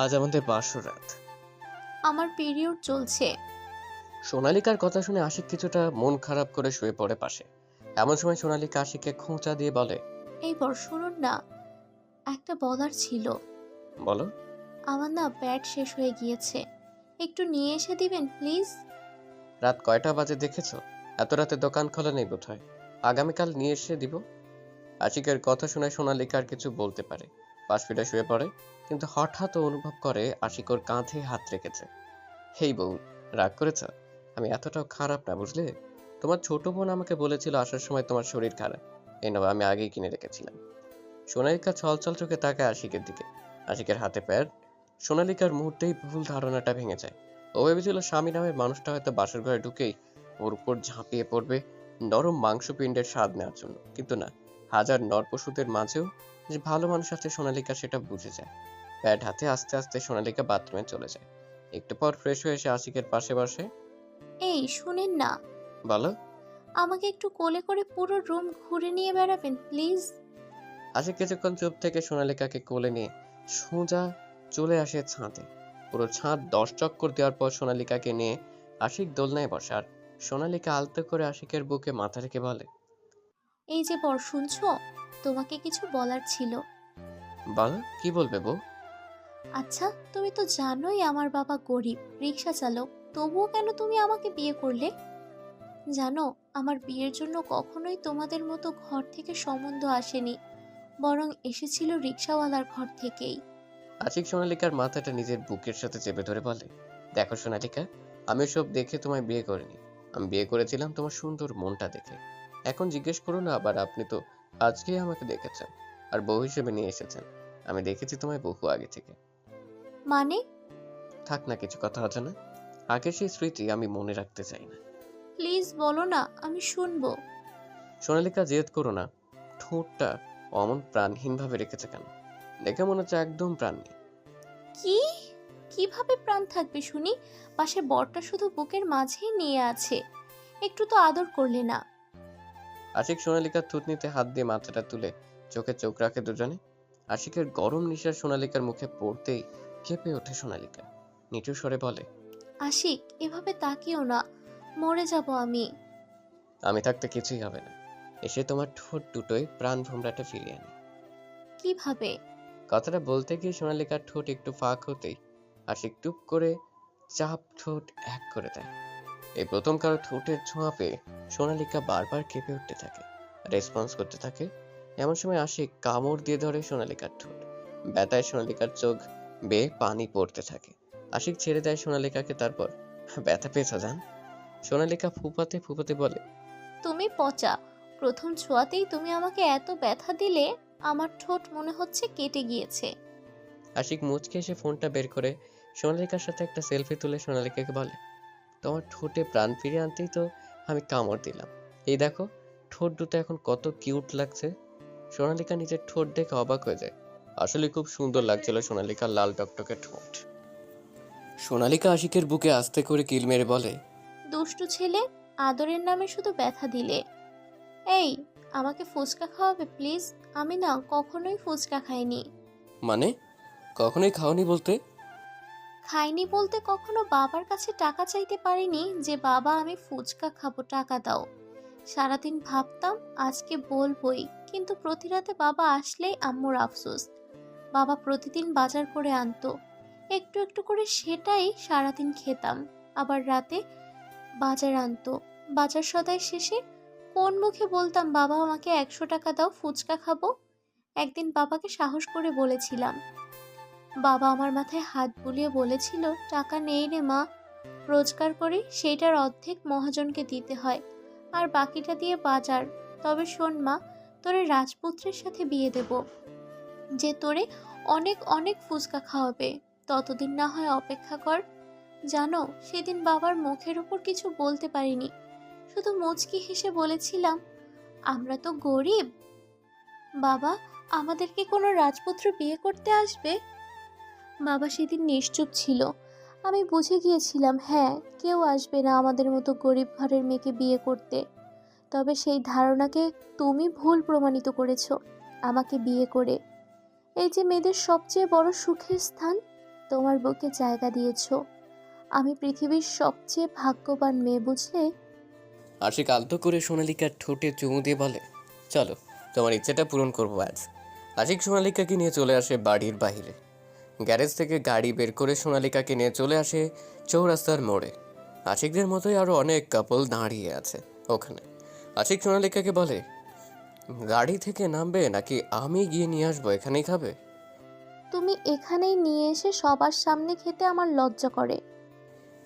আজ আমাদের বাসর রাত। আমার পিরিয়ড চলছে। সোনালিকার কথা শুনে আশিক কিছুটা মন খারাপ করে শুয়ে পড়ে পাশে। এমন সময় সোনালিকা আশিককে খোঁচা দিয়ে বলে এই বর শুনুন না একটা বলার ছিল। বলো। আমার না ব্যাট শেষ হয়ে গিয়েছে। একটু নিয়ে এসে দিবেন প্লিজ? রাত কয়টা বাজে দেখেছ? এত রাতে দোকান খোলা নেই বোধ বোধহয়। আগামীকাল নিয়ে এসে দিব। আশিকের কথা শুনে সোনালিকা আর কিছু বলতে পারে। পাশ ফিরে শুয়ে পড়ে। কিন্তু হঠাৎ অনুভব করে আশিক কাঁধে হাত রেখেছে। হেই বউ, রাগ করেছ? আমি এতটাও খারাপ না, বুঝলে? তোমার ছোট বোন আমাকে বলেছিল আসার সময় তোমার শরীর খারাপ। এই নাও, আমি আগেই কিনে রেখেছিলাম। সোনালিকা ছলছল চোখে তাকায় আশিকের দিকে। আশিকের হাতে প্যাড। সোনালিকার মুহূর্তেই ভুল ধারণাটা ভেঙে যায়। ও ভেবেছিল স্বামী নামের মানুষটা হয়তো বাসর ঘরে ঢুকেই ওর উপর ঝাঁপিয়ে পড়বে নরম মাংসপিণ্ডের স্বাদ নেওয়ার জন্য। কিন্তু না, হাজার নরপশুদের মাঝেও যে ভালো মানুষ আছে সোনালিকা সেটা বুঝে যায়। প্যাড হাতে আস্তে আস্তে সোনালিকা বাথরুমে চলে যায়। একটু পর ফ্রেশ হয়ে এসে আশিকের পাশে বসে। এই শুনেন না। বলো। আমাকে একটু কোলে করে পুরো রুম ঘুরে নিয়ে বেড়াবেন প্লিজ। আশিক কিছুক্ষণ চুপ থেকে সোনালিকাকে কোলে নিয়ে সোজা চলে আসে ছাদে। পুরো ছাদ দশ চক্কর দেওয়ার পর সোনালিকাকে নিয়ে আশিক দোলনায় বসার সোনালিকা আলতো করে আশিকের বুকে মাথা রেখে বলে এই যে বর শুনছো? তোমাকে কিছু বলার ছিল। বলো কি বলবে বউ? আচ্ছা তুমি তো জানোই আমার বাবা গরিব রিক্সা চালক তবুও কেন তুমি আমাকে বিয়ে করলে? জানো আমার বিয়ের জন্য কখনোই তোমাদের মতো ঘর থেকে সম্বন্ধ আসেনি বরং এসেছিল রিক্সাওয়ালার ঘর থেকেই। আশিক সোনালিকার মাথাটা নিজের বুকের সাথে চেপে ধরে বলে দেখো সোনালিকা আমি সব দেখে তোমায় বিয়ে করিনি। আমি বিয়ে করেছিলাম তোমার সুন্দর মনটা দেখে। এখন জিজ্ঞেস করো না আবার আপনি তো আজকেই আমাকে দেখেছেন আর বউ হিসেবে নিয়ে এসেছেন। আমি দেখেছি তোমায় বহু আগে থেকে। মানে? থাক না কিছু কথা হচ্ছে না আগের সেই স্মৃতি আমি মনে রাখতে চাই না। প্লিজ বলো না আমি শুনব। সোনালিকা জেদ করো না। ঠোঁটটা অমন প্রাণহীন ভাবে রেখেছে কেন? দেখে মনে হচ্ছে একদম প্রাণ নেই। কি? কীভাবে প্রাণ থাকবে শুনি? পাশে বরটা শুধু বুকের মাঝেই নিয়ে আছে। একটু তো আদর করলে না। আশিক সোনালিকার থুতনিতে হাত দিয়ে মাথাটা তুলে চোখে চোখ রাখে দুজনে। আশিকের গরম নিশার সোনালিকার মুখে পড়তেই কেঁপে ওঠে সোনালিকা। নিচু স্বরে বলে আশিক এভাবে তাকিও না। মরে যাব আমি। আমি থাকতে কিছুই হবে না। এসে তোমার ঠোঁট দুটোই প্রাণ ভোমরাটা ফিরিয়ে আনি। কীভাবে? কথাটা বলতে গিয়ে সোনালিকার ঠোঁট একটু ফাঁক হতেই আশিক টুপ করে চাপ ঠোঁট এক করে দেয়। এই প্রথম কারও ঠোঁটের ছোঁয়া পেয়ে সোনালিকা বারবার কেঁপে উঠতে থাকে। রেসপন্স করতে থাকে এমন সময় আশিক কামড় দিয়ে ধরে সোনালিকার ঠোঁট। ব্যথায় সোনালিকার চোখ বেয়ে পানি পড়তে থাকে। আশিক ছেড়ে দেয় সোনালিকাকে তারপর ব্যথা পেয়েছ জান? সোনালিকা ফুপাতে ফুপাতে বলে তুমি পচা। প্রথম ছোঁয়াতেই তুমি আমাকে এত ব্যথা দিলে আমার ঠোঁট মনে হচ্ছে কেটে গিয়েছে। আশিক মুচকে এসে ফোনটা বের করে সোনালিকার সাথে একটা সেলফি তুলে সোনালিকাকে বলে তোমার ঠোঁটে প্রাণ ফিরে আনতেই তো আমি কামড় দিলাম। এই দেখো ঠোঁট দুটো এখন কত কিউট লাগছে। সোনালিকা নিজের ঠোঁট দেখে অবাক হয়ে যায়। আসলে খুব সুন্দর লাগছিল সোনালিকার লাল টকটকে ঠোঁট। সোনালিকা আশিকের বুকে আস্তে করে কিল মেরে বলে দুষ্টু ছেলে আদরের নামে শুধু ব্যথা দিলে। এই আমাকে ফুচকা খাওয়াবে প্লিজ? আমি না কখনোই ফুচকা খাইনি। মানে? কখনোই খাওনি বলতে? খাইনি বলতে কখনো বাবার কাছে টাকা চাইতে পারিনি যে, বাবা, আমি ফুচকা খাব, টাকা দাও। সারাদিন ভাবতাম, আজকে বলবই। কিন্তু প্রতি রাতে বাবা আসলেই আম্মুর আফসোস। বাবা প্রতিদিন বাজার করে আনতো। একটু একটু করে সেটাই সারাদিন খেতাম। আবার রাতে বাজার আনতো। বাজার সদাই শেষে কোন মুখে বলতাম, বাবা, আমাকে একশো টাকা দাও, ফুচকা খাব? একদিন বাবাকে সাহস করে বলেছিলাম। বাবা আমার মাথায় হাত বুলিয়ে বলেছিল, টাকা নেই রে মা। রোজগার করি, সেইটার অর্ধেক মহাজনকে দিতে হয়। আর বাকিটা দিয়ে বাজার। তবে শোন মা, তোরে রাজপুত্রের সাথে বিয়ে দেব। যে তোরে অনেক অনেক ফুচকা খাওয়াবে। ততদিন না হয় অপেক্ষা কর। জানো, সেদিন বাবার মুখের উপর কিছু বলতে পারিনি। শুধু মুচকি হেসে বলেছিলাম, আমরা তো গরিব। বাবা আমাদেরকে কোনো রাজপুত্র বিয়ে করতে আসবে? বাবা সেদিন নিশ্চুপ ছিল। আমি বুঝে গিয়েছিলাম হ্যাঁ কেউ আসবে না আমাদের মতো গরিব ঘরের মেয়েকে বিয়ে করতে। তবে সেই ধারণাকে তুমি ভুল প্রমাণিত করেছ, আমাকে বিয়ে করে। এই যে মেয়েদের সবচেয়ে বড় সুখের স্থান, তোমার বুকে জায়গা দিয়েছ। আমি পৃথিবীর সবচেয়ে ভাগ্যবান মেয়ে, বুঝলে? আশিক আলতো করে সোনালিকার ঠোঁটে চুমু দিয়ে বলে, চলো, তোমার ইচ্ছেটা পূরণ করব আজ। আশিক সোনালিকাকে নিয়ে চলে আসে বাড়ির বাইরে গ্যারেজ থেকে গাড়ি বের করে সোনালিকাকে নিয়ে চলে আসে চৌরাস্তার মোড়ে। আশিকদের মতোই আরও অনেক কাপল দাঁড়িয়ে আছে ওখানে। আশিক সোনালিকাকে বলে গাড়ি থেকে নামবে নাকি আমি গিয়ে নিয়ে আসব? এখানেই খাবে? তুমি এখানেই নিয়ে এসে সবার সামনে খেতে আমার লজ্জা করে।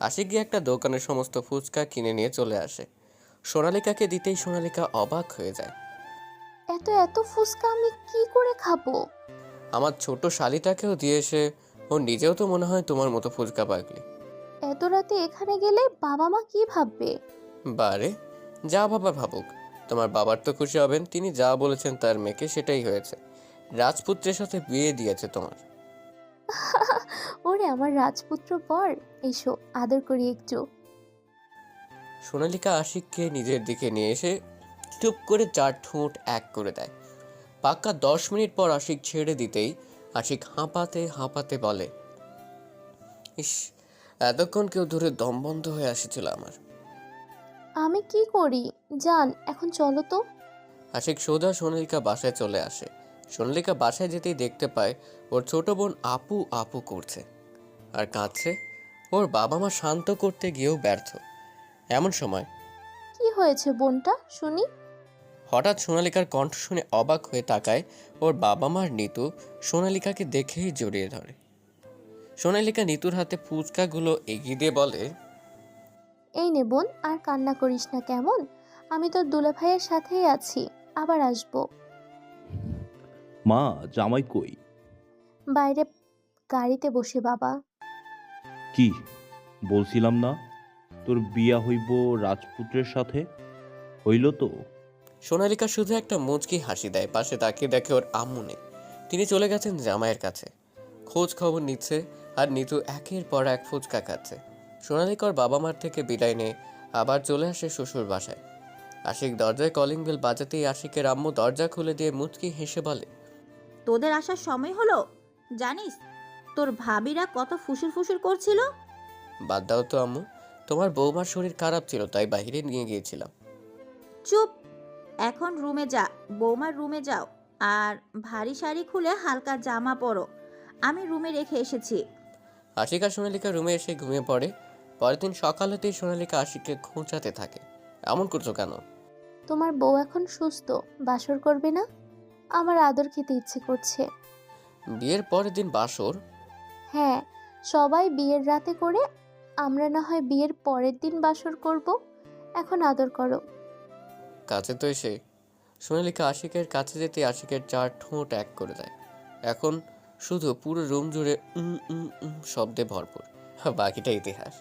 আশিক গিয়ে একটা দোকানের সমস্ত ফুচকা কিনে নিয়ে চলে আসে। সোনালিকাকে দিতেই সোনালিকা অবাক হয়ে যায়। এত এত ফুচকা আমি কি করে খাব? আমার ছোট শালিটাকেও দিয়ে এসে ও নিজেও তো মনে হয় তোমার মতো ফুচকা পাগলি। এত রাতে এখানে গেলে বাবা মা কি ভাববে? বারে যা বাবা ভাবুক। তোমার বাবার তো খুশি হবেন তিনি যা বলেছেন তার মেয়েকে সেটাই হয়েছে। রাজপুত্রের সাথে বিয়ে দিয়েছে তোমার। ওরে আমার রাজপুত্র বর এসো আদর করি একটু। সোনালিকা আশিককে নিজের দিকে নিয়ে এসে চুপ করে চার ঠোঁট এক করে দেয়। পাক্কা দশ মিনিট পর আশিক ছেড়ে দিতেই আশিক হাঁপাতে হাঁপাতে বলে ইস এতক্ষণ কেউ ধরে দম বন্ধ হয়ে আসেছিল আমার। আমি কি করি? জান এখন চলো তো। আশিক সোজা সোনালিকা বাসায় চলে আসে। সোনালিকা বাসায় যেতেই দেখতে পায় ওর ছোট বোন আপু আপু করছে আর কাঁদছে ওর বাবা মা শান্ত করতে গিয়েও ব্যর্থ। এমন সময় কি হয়েছে বোনটা শুনি? হঠাৎ সোনালিকার কণ্ঠ শুনে অবাক হয়ে তাকায় ওর বাবা মার নিতু সোনালিকাকে দেখেই জড়িয়ে ধরে। সোনালিকা নিতুর হাতে ফুচকাগুলো এগিয়ে দিয়ে বলে এই নে বোন আর কান্না করিস না কেমন? আমি তোর দুলা ভাইয়ের সাথেই আছি আবার আসব। মা জামাই কই? বাইরে গাড়িতে বসে বাবা। কি? বলছিলাম না? তোর বিয়া হইব রাজপুত্রের সাথে? হইল তো? সোনালিকা শুধু একটা মুচকি হাসি দেয় পাশে তাকিয়ে দেখে ওর আম্মু নেই। তিনি চলে গেছেন জামাইয়ের কাছে। খোঁজ খবর নিচ্ছে আর নিতু একের পর এক ফুচকা খাচ্ছে। সোনালিকার বাবা মার থেকে বিদায় নিয়ে আবার চলে আসে শ্বশুর বাসায়। আশিক দরজায় কলিং বেল বাজাতেই আশিকের আম্মু দরজা খুলে দিয়ে মুচকি হেসে বলে তোদের আসার সময় হলো? জানিস তোর ভাবিরা কত ফুসুর ফুসুর করছিল? বাদ দাও তো আম্মু তোমার বৌমার শরীর খারাপ ছিল তাই বাইরে নিয়ে গিয়েছিলাম। চুপ এখন রুমে যা বৌমার রুমে যাও। আর ভারী শাড়ি খুলে হালকা জামা পরো। আমি রুমে রেখে এসেছি। আশিকা সোনালিকা রুমে এসে ঘুমিয়ে পড়ে। পরের দিন সকাল হতেই সোনালিকা আশিককে খোঁচাতে থাকে। এমন করছ কেন? তোমার বউ এখন সুস্থ বাসর করবে না? আমার আদর খেতে ইচ্ছে করছে। বিয়ের পরের দিন বাসর? হ্যাঁ সবাই বিয়ের রাতে করে আমরা না হয় বিয়ের পরের দিন বাসর করব। এখন আদর করো। কাছে তো এসে সোনালিকা আশিকের কাছে যেতে আশিকের চার ঠোঁট এক করে দেয়। এখন শুধু পুরো রুম জুড়ে উম উম উম, শব্দে ভরপুর। বাকিটা ইতিহাস।